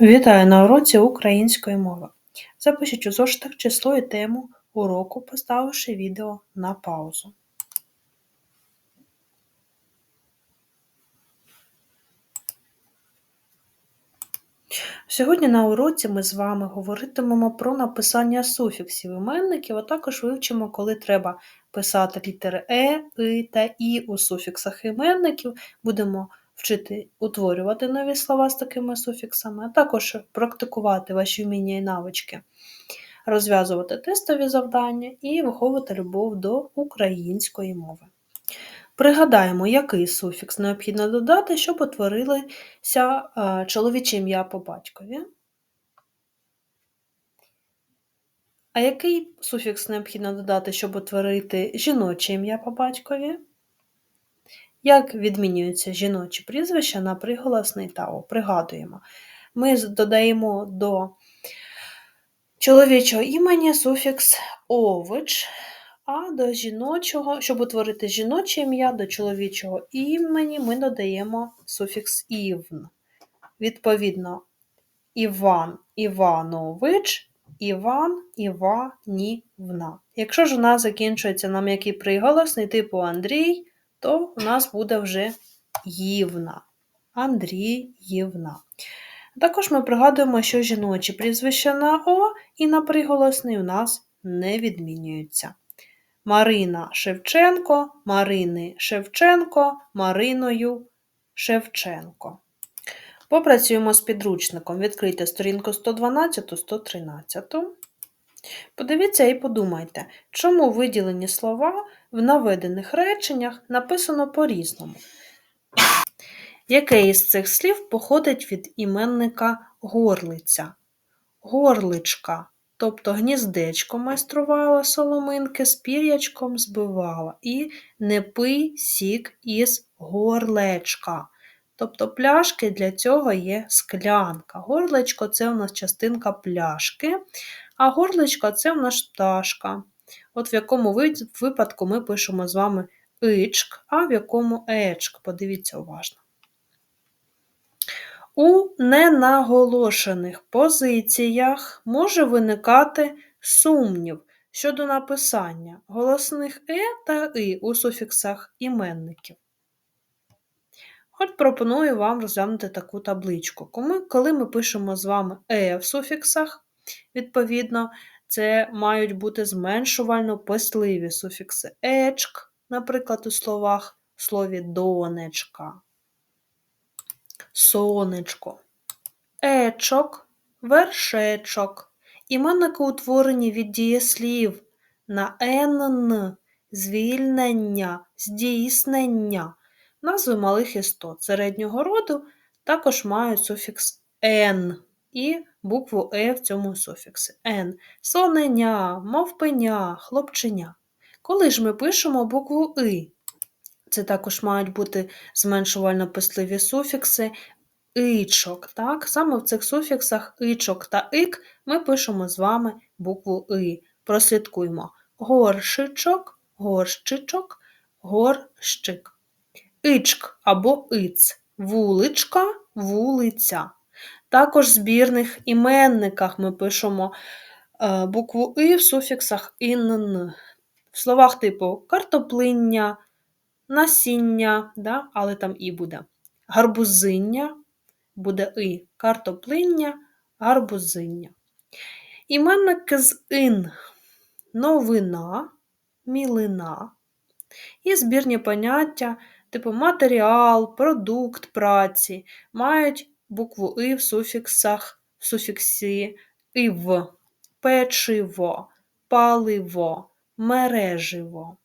Вітаю на уроці української мови. Запишіть у зошитах число і тему уроку, поставивши відео на паузу. Сьогодні на уроці ми з вами говоритимемо про написання суфіксів іменників, а також вивчимо, коли треба писати літери Е, И та І у суфіксах іменників. Будемо вчити утворювати нові слова з такими суфіксами, а також практикувати ваші вміння і навички, розв'язувати тестові завдання і виховувати любов до української мови. Пригадаємо, який суфікс необхідно додати, щоб утворилися е, чоловіче ім'я по батькові. А який суфікс необхідно додати, щоб утворити жіноче ім'я по батькові? Як відмінюються жіночі прізвища на приголосний тау? Пригадуємо. Ми додаємо до чоловічого імені суфікс ович, а до жіночого, щоб утворити жіноче ім'я, до чоловічого імені ми додаємо суфікс івн. Відповідно, Іван Іванович, Іван Іванівна. Якщо ж нас закінчується на м'який приголосний типу Андрій, то у нас буде вже Ївна. Андріївна. Також ми пригадуємо, що жіночі прізвища на О і на приголосний у нас не відмінюються. Марина Шевченко, Марини Шевченко, Мариною Шевченко. Попрацюємо з підручником. Відкрийте сторінку 112-113. Подивіться і подумайте, чому виділені слова в наведених реченнях написано по-різному. Яке із цих слів походить від іменника горлиця? Горличка, тобто гніздечко майструвала соломинки, з пір'ячком збивала і не пий сік із горлечка. Тобто пляшки для цього є склянка. Горлечко це у нас частинка пляшки, а горлечко це у нас пташка. От в якому випадку ми пишемо з вами ичк, а в якому ечк. Подивіться уважно. У ненаголошених позиціях може виникати сумнів щодо написання голосних е та и у суфіксах іменників. От пропоную вам розглянути таку табличку. Коли ми пишемо з вами е в суфіксах, відповідно, це мають бути зменшувально писливі суфікси ечк, наприклад, у словах в слові донечка, сонечко, ечок, вершечок. Іменники утворені від дієслів на н, звільнення, здійснення. Назви малих істот середнього роду також мають суфікс «н» і букву Е в цьому суфіксі «н». Соненя, мовпеня, хлопченя. Коли ж ми пишемо букву И, це також мають бути зменшувально писливі суфікси ичок. Так? Саме в цих суфіксах ичок та ик ми пишемо з вами букву И. Прослідкуємо горшичок, горщичок, горщик ичк або иц, вуличка, вулиця. Також збірних іменниках ми пишемо е, букву И в суфіксах ін. В словах типу картоплиння, насіння, да, але там і буде. Гарбузиння буде и, картоплиння, гарбузиння. Іменники з ин, новина, мілина і збірні поняття типу матеріал, продукт праці, мають букву И в суфіксах, в суфіксі ив, печиво, паливо, мереживо.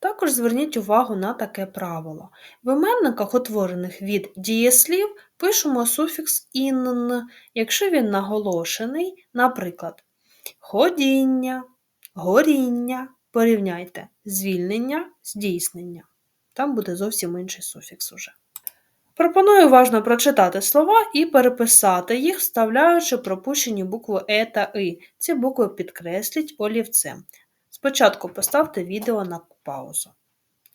Також зверніть увагу на таке правило. В іменниках, утворених від дієслів, пишемо суфікс «ін», якщо він наголошений, наприклад, ходіння, горіння. Порівняйте звільнення, здійснення. Там буде зовсім інший суфікс уже. Пропоную уважно прочитати слова і переписати їх, вставляючи пропущені букви Е та И. Ці букви підкресліть олівцем. Спочатку поставте відео на паузу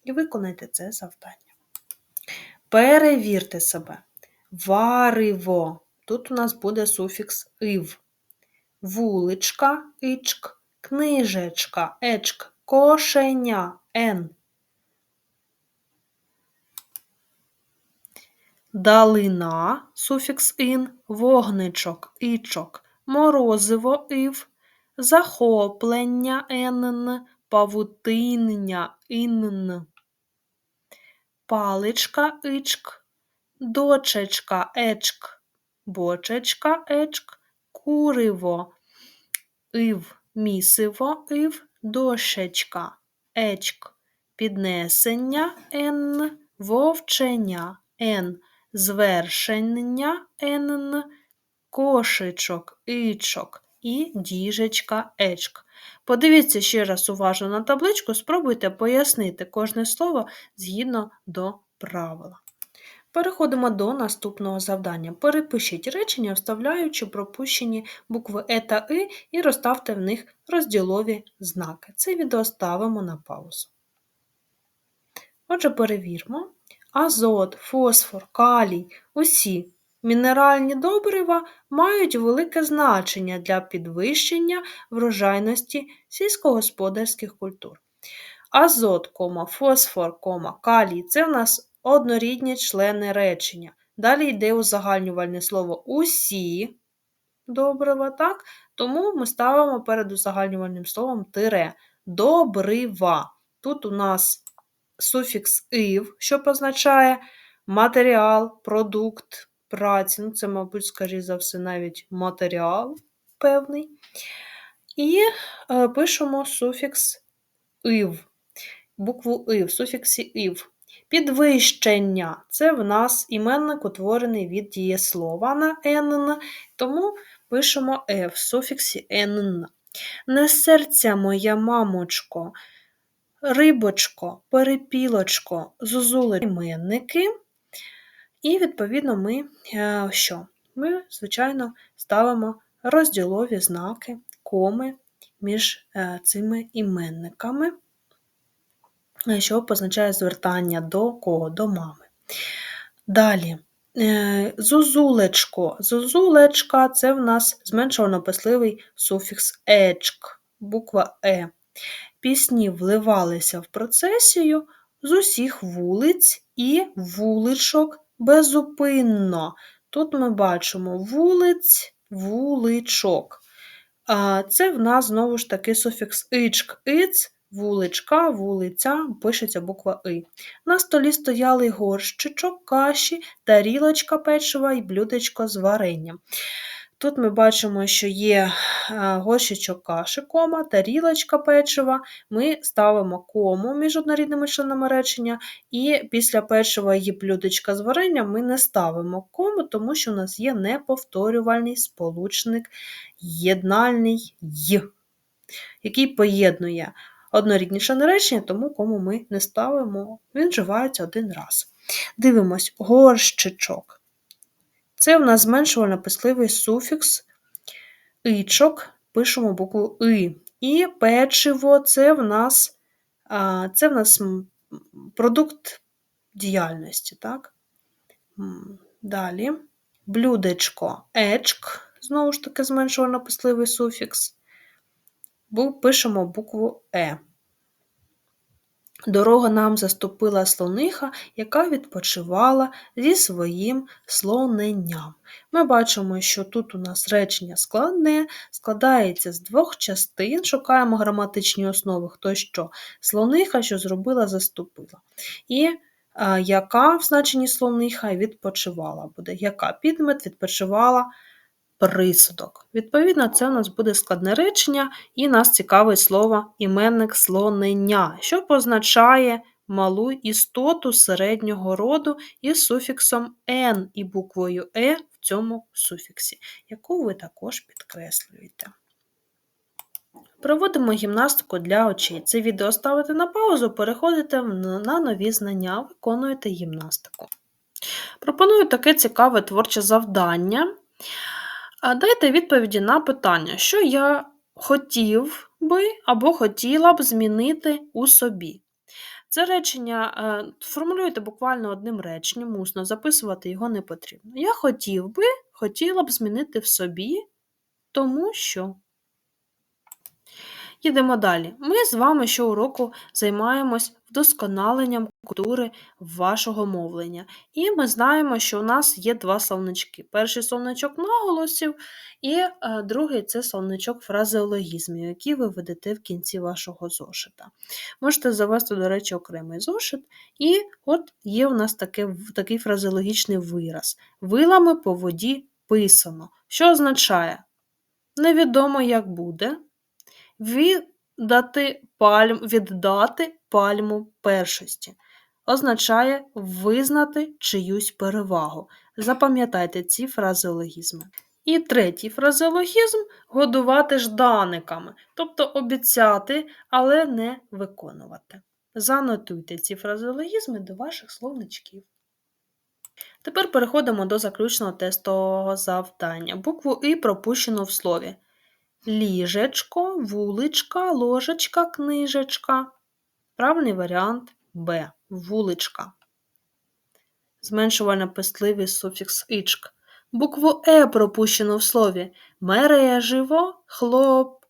і виконайте це завдання. Перевірте себе. Вариво. Тут у нас буде суфікс ив. Вуличка, ичк, книжечка, ечк, кошеня, ен. Далина, суфікс ін, вогничок, ічок, морозиво ив, захоплення енн, павутиння інн. Паличка ичк, дочечка ечк, бочечка ечк, куриво ив, місиво ив, дошечка ечк, піднесення н, вовчення н, звершення н, кошечок ичок і діжечка ечк. Подивіться ще раз уважно на табличку, спробуйте пояснити кожне слово згідно до правила. Переходимо до наступного завдання. Перепишіть речення, вставляючи пропущені букви Е та И і розставте в них розділові знаки. Це відео ставимо на паузу. Отже, перевірмо. Азот, фосфор, калій, усі мінеральні добрива мають велике значення для підвищення врожайності сільськогосподарських культур. Азот, фосфор, калій це в нас однорідні члени речення. Далі йде узагальнювальне слово усі добрива, так? Тому ми ставимо перед узагальнювальним словом тире. Добрива. Тут у нас суфікс ив, що позначає матеріал, продукт праці. Ну, це, мабуть, скоріше за все, навіть матеріал певний. І е, пишемо суфікс ив, букву ив, суфіксі ив. Підвищення це в нас іменник утворений від дієслова на «нн», тому пишемо «f» в суфіксі «нн». Не серця моя мамочко, рибочко, перепілочко, зозули іменники. І, відповідно, ми е, що? Ми, звичайно, ставимо розділові знаки, коми між е, цими іменниками. Е, що позначає звертання до кого? До мами. Далі. Зозулечко. Зозулечка це в нас зменшувано-писливий суфікс ечк, буква Е. Пісні вливалися в процесію з усіх вулиць і вуличок безупинно. Тут ми бачимо вулиць, вуличок. Це в нас знову ж таки суфікс ичк, иц Вуличка, вулиця, пишеться буква И. На столі стояли горщичок, каші, тарілочка печива і блюдечко з варенням. Тут ми бачимо, що є горщичок каші, кома, тарілочка печива. Ми ставимо кому між однорідними членами речення, і після печива і блюдечка з варенням ми не ставимо кому, тому що у нас є неповторювальний сполучник єднальний «й», який поєднує однорідніше наречення, тому кому ми не ставимо, він вживається один раз. Дивимось, горщичок. Це в нас зменшувально писливий суфікс ичок, пишемо букву И. І печиво це в нас це в нас продукт діяльності. так? Далі блюдечко ечк, знову ж таки, зменшувально писливий суфікс пишемо букву Е. Дорога нам заступила слониха, яка відпочивала зі своїм слоненням. Ми бачимо, що тут у нас речення складне, складається з двох частин, шукаємо граматичні основи, хто що. Слониха, що зробила, заступила. І яка в значенні слониха відпочивала буде. Яка підмет відпочивала присудок. Відповідно, це у нас буде складне речення, і нас цікавить слово іменник слонення, що позначає малу істоту середнього роду із суфіксом «н» і буквою Е в цьому суфіксі, яку ви також підкреслюєте. Проводимо гімнастику для очей. Це відео ставите на паузу, переходите на нові знання, виконуєте гімнастику. Пропоную таке цікаве творче завдання. Дайте відповіді на питання, що я хотів би або хотіла б змінити у собі. Це речення е, формулюйте буквально одним реченням, усно, записувати його не потрібно. Я хотів би, хотіла б змінити в собі, тому що. Їдемо далі. Ми з вами щороку займаємось вдосконаленням культури вашого мовлення. І ми знаємо, що у нас є два словнички. Перший словничок наголосів, і е, другий це словничок фразеологізмів, які ви ведете в кінці вашого зошита. Можете завести, до речі, окремий зошит, і от є у нас таке, такий фразеологічний вираз. Вилами по воді писано. Що означає? Невідомо, як буде. Віддати пальм, віддати пальму першості означає визнати чиюсь перевагу. Запам'ятайте ці фразеологізми. І третій фразеологізм годувати жданиками, тобто обіцяти, але не виконувати. Занотуйте ці фразеологізми до ваших словничків. Тепер переходимо до заключного тестового завдання. Букву І пропущено в слові ліжечко, вуличка, ложечка, книжечка. Правильний варіант Б. Вуличка. Зменшувально пестливий суфікс ічк. Букву Е пропущено в слові мереживо, хлопчичок,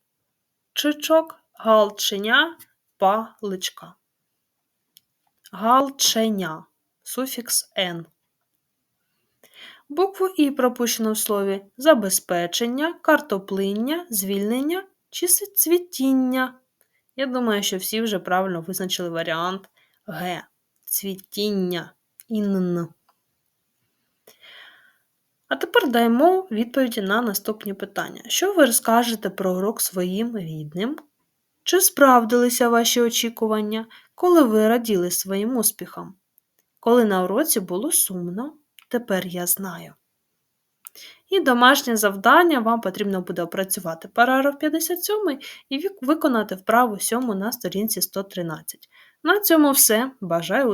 галченя, паличка. Галченя. Суфікс Н. Букву І пропущено в слові забезпечення, картоплиння, звільнення чи цвітіння. Я думаю, що всі вже правильно визначили варіант Г. Цвітіння. Інн. А тепер даємо відповіді на наступні питання. Що ви розкажете про урок своїм рідним? Чи справдилися ваші очікування, коли ви раділи своїм успіхам? Коли на уроці було сумно? Тепер я знаю. І домашнє завдання вам потрібно буде опрацювати параграф 57 і виконати вправу 7 на сторінці 113. На цьому все. Бажаю